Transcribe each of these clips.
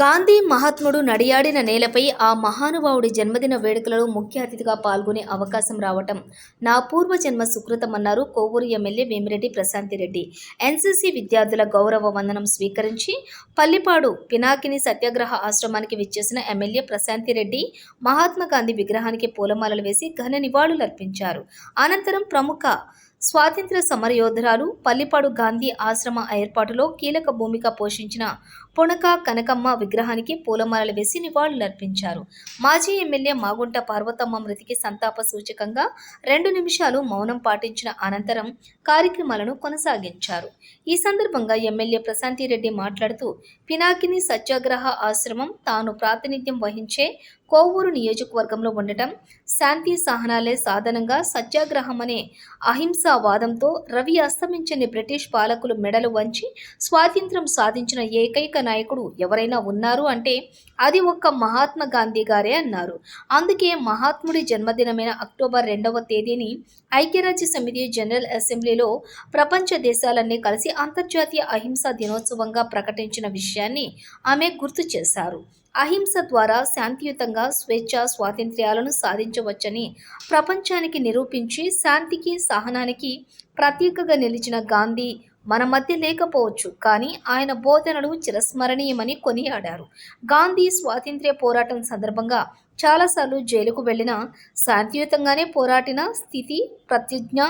గాంధీ మహాత్ముడు నడియాడిన నేలపై ఆ మహానుభావుడి జన్మదిన వేడుకలలో ముఖ్య అతిథిగా పాల్గొనే అవకాశం రావటం. నా పూర్వజన్మ సుకృతమన్నారు కోవూరు ఎమ్మెల్యే వేమిరెడ్డి ప్రశాంతిరెడ్డి. ఎన్సీసీ విద్యార్థుల గౌరవ వందనం స్వీకరించి పల్లిపాడు పినాకిని సత్యాగ్రహ ఆశ్రమానికి విచ్చేసిన ఎమ్మెల్యే ప్రశాంతిరెడ్డి మహాత్మా గాంధీ విగ్రహానికి పూలమాలలు వేసి ఘన నివాళులర్పించారు అనంతరం ప్రముఖ స్వాతంత్ర సమరయోధురాలు పల్లిపాడు గాంధీ ఆశ్రమ ఏర్పాటులో కీలక భూమిక పోషించిన పొనక కనకమ్మ విగ్రహానికి పూలమాలలు వేసి నివాళులర్పించారు మాజీ ఎమ్మెల్యే మాగుంట పార్వతమ్మ మృతికి సంతాప సూచకంగా రెండు నిమిషాలు మౌనం పాటించిన అనంతరం కార్యక్రమాలను కొనసాగించారు. ఈ సందర్భంగా ఎమ్మెల్యే ప్రశాంతిరెడ్డి మాట్లాడుతూ పినాకిని సత్యాగ్రహ ఆశ్రమం తాను ప్రాతినిధ్యం వహించే కోవూరు నియోజకవర్గంలో ఉండటం శాంతి సహనాలే సాధనంగా సత్యాగ్రహం అనే అహింసా వాదంతో రవి అస్తమించని బ్రిటిష్ పాలకులు మెడలు వంచి స్వాతంత్రం సాధించిన ఏకైక నాయకుడు ఎవరైనా ఉన్నారు అంటే అది ఒక్క మహాత్మా గాంధీ గారే అన్నారు. అందుకే మహాత్ముడి జన్మదినమైన అక్టోబర్ రెండవ తేదీని ఐక్యరాజ్య సమితి జనరల్ అసెంబ్లీలో ప్రపంచ దేశాలన్నీ కలిసి అంతర్జాతీయ అహింసా దినోత్సవంగా ప్రకటించిన విషయాన్ని ఆమె గుర్తు చేశారు. అహింస ద్వారా శాంతియుతంగా స్వేచ్ఛ స్వాతంత్ర్యాలను సాధించవచ్చని ప్రపంచానికి నిరూపించి శాంతికి సహనానికి ప్రతీకగా నిలిచిన గాంధీ మన మధ్య లేకపోవచ్చు కానీ ఆయన బోధనలు చిరస్మరణీయమని కొనియాడారు. గాంధీ స్వాతంత్ర్య పోరాటం సందర్భంగా చాలాసార్లు జైలుకు వెళ్ళిన శాంతియుతంగానే పోరాటిన స్థితి ప్రతిజ్ఞ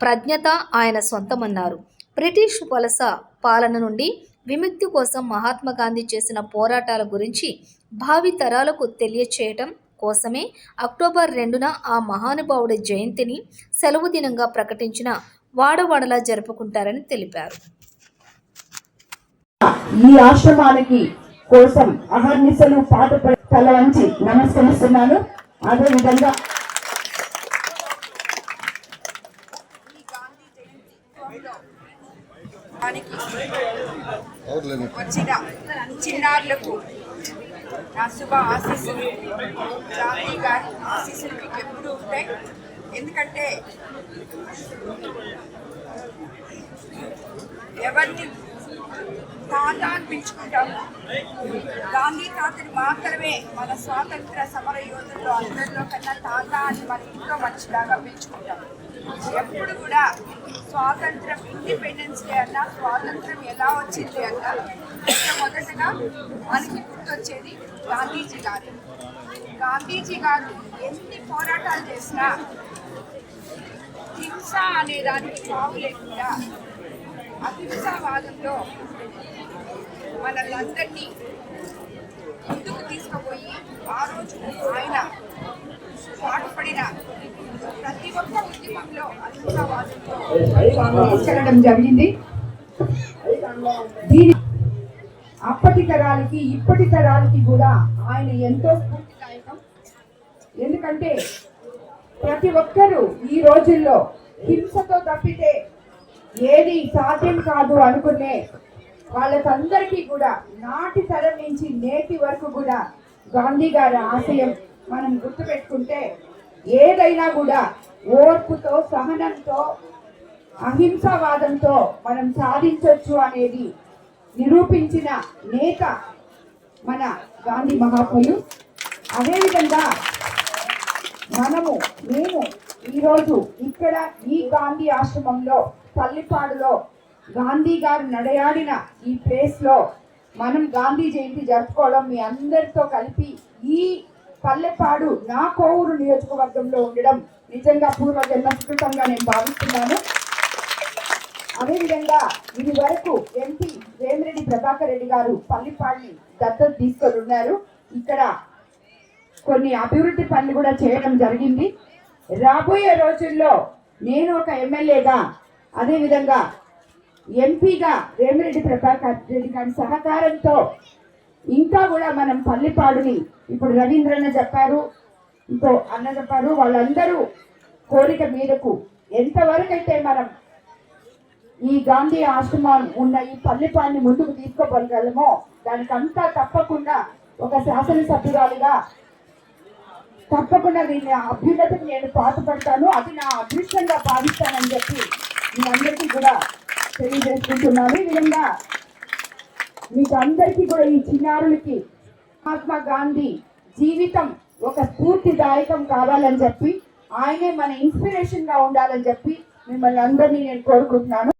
ప్రజ్ఞత ఆయన సొంతమన్నారు. బ్రిటిష్ వలస పాలన నుండి విముక్తి కోసం మహాత్మా గాంధీ చేసిన పోరాటాల గురించి భావి తరాలకు తెలియచేయటం కోసమే అక్టోబర్ రెండున ఆ మహానుభావుడి జయంతిని సెలవు దినంగా ప్రకటించిన వాడవాడలా జరుపుకుంటారని తెలిపారు. ఈ ఆశ్రమానికి కోసం అహర్నిశలు పాట తల వంచి నమస్కరిస్తున్నాను. అదే విధంగా వచ్చిన చిన్నారులకు నా శుభ ఆశీస్సులు. గాంధీ గారి ఆశీస్సులు మీకు ఎప్పుడు ఉంటాయి. ఎందుకంటే ఎవరిని తాత అనిపించుకుంటాము. గాంధీ తాతని మాత్రమే మన స్వాతంత్ర సమర యోధుల్లో అందరిలో కన్నా తాత అని మన ఇంట్లో మనిషిలాగా పిలుచుకుంటాం ఎప్పుడు కూడా స్వాతంత్రం ఇండిపెండెన్స్ డే అన్నా స్వాతంత్రం ఎలా వచ్చింది అన్నా మొదటగా మనకి గుర్తొచ్చేది గాంధీజీ గారు. గాంధీజీ గారు ఎన్ని పోరాటాలు చేసినా హింస అనే దానికి బాగు లేకుండా అహింసావాదంలో మనల్ని ముందుకు తీసుకుపోయి ఆ రోజు ఆయన పాటుపడిన ప్రతి ఒక్క ఉద్యమంలో అహింసావాదంలో తీసుకెళ్ళడం జరిగింది. దీని అప్పటి తరాలకి ఇప్పటి తరాలకి కూడా ఆయన ఎంతో స్ఫూర్తిదాయకం. ఎందుకంటే ప్రతి ఒక్కరూ ఈ రోజుల్లో హింసతో తప్పితే ఏది సాధ్యం కాదు అనుకునే వాళ్ళకందరికీ కూడా నాటి తరం నుంచి నేటి వరకు కూడా గాంధీ గారి ఆశయం మనం గుర్తుపెట్టుకుంటే ఏదైనా కూడా ఓర్పుతో సహనంతో అహింసావాదంతో మనం సాధించవచ్చు అనేది నిరూపించిన నేత మన గాంధీ మహాత్ములు. అదేవిధంగా మనము మేము ఈరోజు ఇక్కడ ఈ గాంధీ ఆశ్రమంలో పల్లిపాడులో గాంధీ గారు నడయాడిన ఈ ప్లేస్లో మనం గాంధీ జయంతి జరుపుకోవడం మీ అందరితో కలిపి ఈ పల్లెపాడు నా కోవూరు నియోజకవర్గంలో ఉండడం నిజంగా పూర్వ నేను భావిస్తున్నాను. అదేవిధంగా ఇది వరకు ఎంపీ వేమిరెడ్డి ప్రభాకర్ రెడ్డి గారు పల్లిపాడిని దత్తత తీసుకొని ఉన్నారు. ఇక్కడ కొన్ని అభివృద్ధి పనులు కూడా చేయడం జరిగింది. రాబోయే రోజుల్లో నేను ఒక ఎమ్మెల్యేగా అదేవిధంగా ఎంపీగా రేమిరెడ్డి ప్రభాకర్ రెడ్డి గారి సహకారంతో ఇంకా కూడా మనం పల్లిపాడుని ఇప్పుడు రవీంద్రన్న చెప్పారు ఇంకో అన్న చెప్పారు వాళ్ళందరూ కోరిక మేరకు ఎంతవరకు అయితే మనం ఈ గాంధీ ఆశ్రమం ఉన్న ఈ పల్లిపాడిని ముందుకు తీసుకోగలగలమో దానికంతా తప్పకుండా ఒక శాసనసభ్యురాలుగా తప్పకుండా దీని అభ్యున్నతకు నేను పాటుపడతాను అది నా అదృష్టంగా భావిస్తానని చెప్పి మీ అందరికీ కూడా తెలియజేసుకుంటున్నాను. ఈ విధంగా మీకు అందరికీ కూడా ఈ చిన్నారులకి మహాత్మా గాంధీ జీవితం ఒక స్ఫూర్తిదాయకం కావాలని చెప్పి ఆయనే మన ఇన్స్పిరేషన్గా ఉండాలని చెప్పి మిమ్మల్ని అందరినీ నేను కోరుకుంటున్నాను.